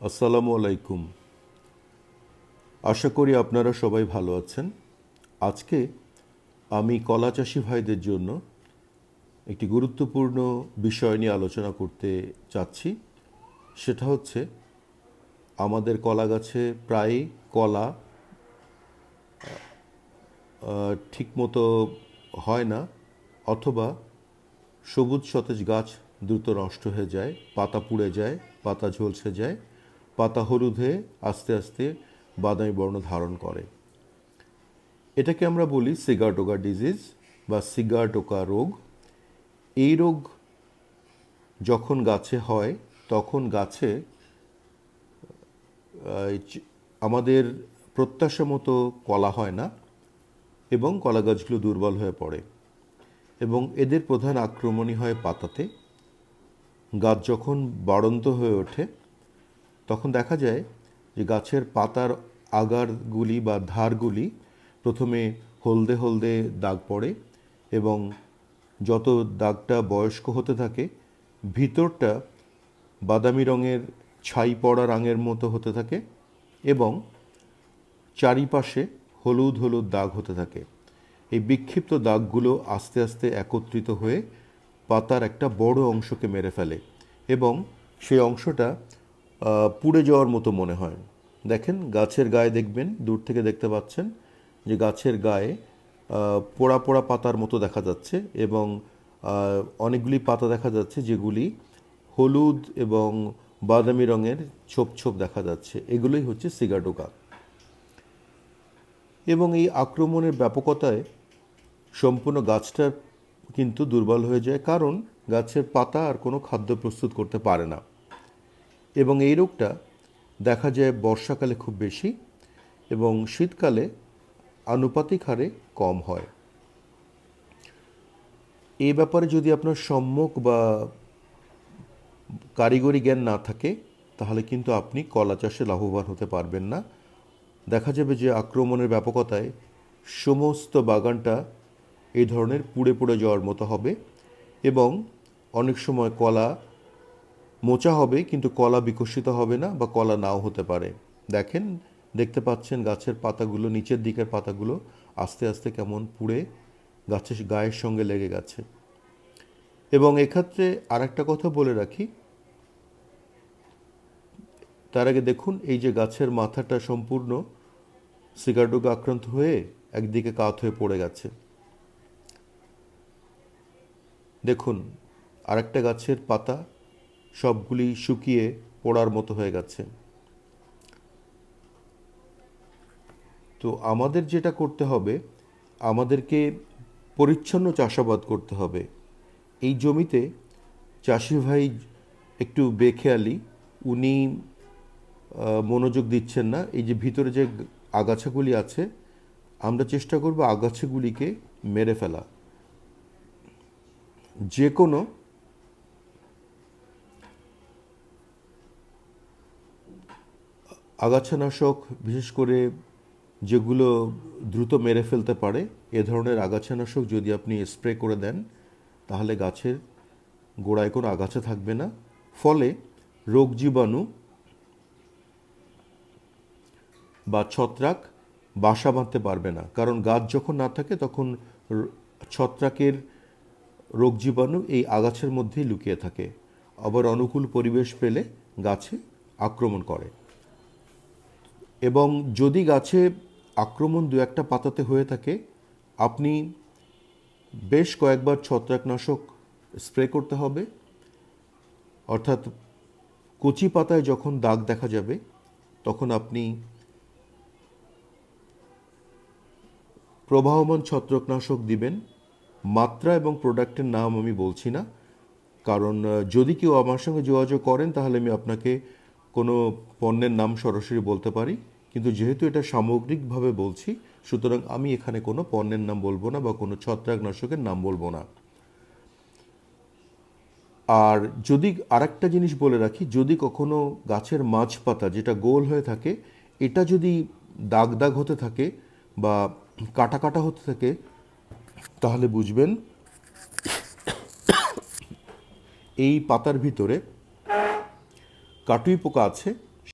আসসালামু আলাইকুম। আশা করি আপনারা সবাই ভালো আছেন। আজকে আমি কলা চাষি ভাইদের জন্য একটি গুরুত্বপূর্ণ বিষয় নিয়ে আলোচনা করতে চাচ্ছি। সেটা হচ্ছে, আমাদের কলা গাছে প্রায় কলা ঠিকমতো হয় না, অথবা সবুজ সতেজ গাছ দ্রুত নষ্ট হয়ে যায়, পাতা পুড়ে যায়, পাতা ঝলসে যায়। পাতা হলুদ হয়ে আস্তে আস্তে বাদামি বর্ণ ধারণ করে। এটাকে আমরা বলি সিগারটোকা ডিজিজ বা সিগারটোকা রোগ। এই রোগ যখন গাছে হয়, তখন গাছে আমাদের প্রত্যাশা মতো কলা হয় না এবং কলা গাছগুলো দুর্বল হয়ে পড়ে এবং এদের প্রধান আক্রমণই হয় পাতাতে। গাছ যখন বাড়ন্ত হয়ে ওঠে তখন দেখা যায় যে গাছের পাতার আগারগুলি বা ধারগুলি প্রথমে হলদে হলদে দাগ পড়ে এবং যত দাগটা বয়স্ক হতে থাকে, ভিতরটা বাদামি রঙের ছাই পড়া রঙের মতো হতে থাকে এবং চারিপাশে হলুদ হলুদ দাগ হতে থাকে। এই বিক্ষিপ্ত দাগগুলো আস্তে আস্তে একত্রিত হয়ে পাতার একটা বড় অংশকে মেরে ফেলে এবং সেই অংশটা পুড়ে যাওয়ার মতো মনে হয়। দেখেন, গাছের গায়ে দেখবেন, দূর থেকে দেখতে পাচ্ছেন যে গাছের গায়ে পোড়া পোড়া পাতার মতো দেখা যাচ্ছে এবং অনেকগুলি পাতা দেখা যাচ্ছে যেগুলি হলুদ এবং বাদামি রঙের ছোপ ছোপ দেখা যাচ্ছে। এগুলোই হচ্ছে সিগাটোকা এবং এই আক্রমণের ব্যাপকতায় সম্পূর্ণ গাছটা কিন্তু দুর্বল হয়ে যায়, কারণ গাছের পাতা আর কোনো খাদ্য প্রস্তুত করতে পারে না। এবং এই রোগটা দেখা যায় বর্ষাকালে খুব বেশি এবং শীতকালে আনুপাতিক হারে কম হয়। এই ব্যাপারে যদি আপনার সম্যক বা কারিগরি জ্ঞান না থাকে, তাহলে কিন্তু আপনি কলা চাষে লাভবান হতে পারবেন না। দেখা যাবে যে আক্রমণের ব্যাপকতায় সমস্ত বাগানটা এই ধরনের পুড়ে পুড়ে যাওয়ার মতো হবে এবং অনেক সময় কলা মোচা হবে, কিন্তু কলা বিকশিত হবে না বা কলা নাও হতে পারে। দেখেন, দেখতে পাচ্ছেন গাছের পাতাগুলো, নিচের দিকের পাতাগুলো আস্তে আস্তে কেমন পুড়ে গাছের গায়ের সঙ্গে লেগে গেছে। এবং এক্ষেত্রে আরেকটা কথা বলে রাখি। তার আগে দেখুন, এই যে গাছের মাথাটা সম্পূর্ণ সিগারডোকে আক্রান্ত হয়ে একদিকে কাত হয়ে পড়ে গেছে। দেখুন, আরেকটা গাছের পাতা সবগুলি শুকিয়ে পড়ার মতো হয়ে গেছে। তো আমাদের যেটা করতে হবে, আমাদেরকে পরিচ্ছন্ন চাষাবাদ করতে হবে। এই জমিতে চাষি ভাই একটু বেখেয়ালি, উনি মনোযোগ দিচ্ছেন না। এই যে ভিতরে যে আগাছাগুলি আছে, আমরা চেষ্টা করব আগাছাগুলিকে মেরে ফেলা। যে কোনো আগাছানাশক, বিশেষ করে যেগুলো দ্রুত মেরে ফেলতে পারে, এ ধরনের আগাছানাশক যদি আপনি স্প্রে করে দেন, তাহলে গাছের গোড়ায় কোনো আগাছা থাকবে না। ফলে রোগ জীবাণু বা ছত্রাক বাসা বাঁধতে পারবে না। কারণ গাছ যখন না থাকে, তখন ছত্রাকের রোগ জীবাণু এই আগাছের মধ্যেই লুকিয়ে থাকে। আবার অনুকূল পরিবেশ পেলে গাছে আক্রমণ করে। এবং যদি গাছে আক্রমণ দু একটা পাতাতে হয়ে থাকে, আপনি বেশ কয়েকবার ছত্রাকনাশক স্প্রে করতে হবে। অর্থাৎ কচি পাতায় যখন দাগ দেখা যাবে, তখন আপনি প্রবাহমান ছত্রাকনাশক দিবেন। মাত্রা এবং প্রোডাক্টের নাম আমি বলছি না, কারণ যদি কেউ আমার সঙ্গে যোগাযোগ করেন, তাহলে আমি আপনাকে কোনো পণ্যের নাম সরাসরি বলতে পারি। কিন্তু যেহেতু এটা সামগ্রিকভাবে বলছি, সুতরাং আমি এখানে কোনো পণ্যের নাম বলব না বা কোনো ছত্রাকনাশকের নাম বলব না। আর যদি আরেকটা জিনিস বলে রাখি, যদি কখনো গাছের মাঝ পাতা যেটা গোল হয়ে থাকে, এটা যদি দাগ দাগ হতে থাকে বা কাটা কাটা হতে থাকে, তাহলে বুঝবেন এই পাতার ভিতরে কাটুই পোকা আছে